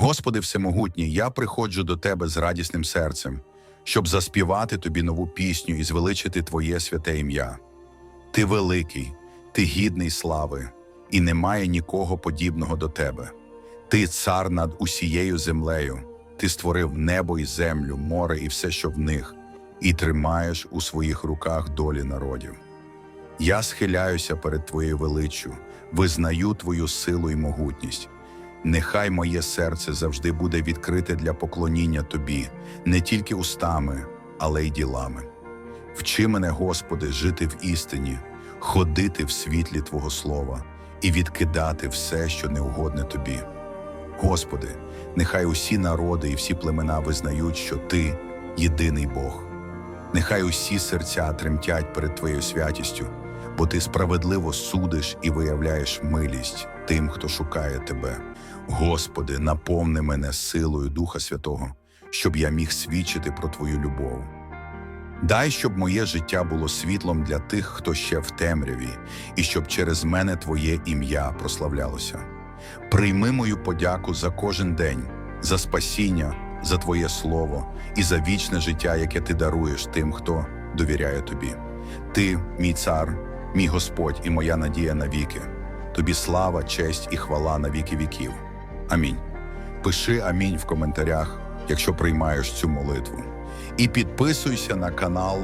Господи Всемогутній, я приходжу до Тебе з радісним серцем, щоб заспівати Тобі нову пісню і звеличити Твоє святе ім'я. Ти великий, ти гідний слави, і немає нікого подібного до Тебе. Ти цар над усією землею, ти створив небо і землю, море і все, що в них, і тримаєш у своїх руках долі народів. Я схиляюся перед Твоєю величчю, визнаю Твою силу і могутність. Нехай моє серце завжди буде відкрите для поклоніння Тобі, не тільки устами, але й ділами. Вчи мене, Господи, жити в істині, ходити в світлі Твого Слова і відкидати все, що неугодне Тобі. Господи, нехай усі народи і всі племена визнають, що Ти єдиний Бог. Нехай усі серця тремтять перед Твоєю святістю, бо Ти справедливо судиш і виявляєш милість тим, хто шукає Тебе. Господи, наповни мене силою Духа Святого, щоб я міг свідчити про Твою любов. Дай, щоб моє життя було світлом для тих, хто ще в темряві, і щоб через мене Твоє ім'я прославлялося. Прийми мою подяку за кожен день, за спасіння, за Твоє Слово і за вічне життя, яке Ти даруєш тим, хто довіряє Тобі. Ти, мій цар, мій Господь і моя надія навіки. Тобі слава, честь і хвала на віки віків. Амінь. Пиши амінь в коментарях, якщо приймаєш цю молитву. І підписуйся на канал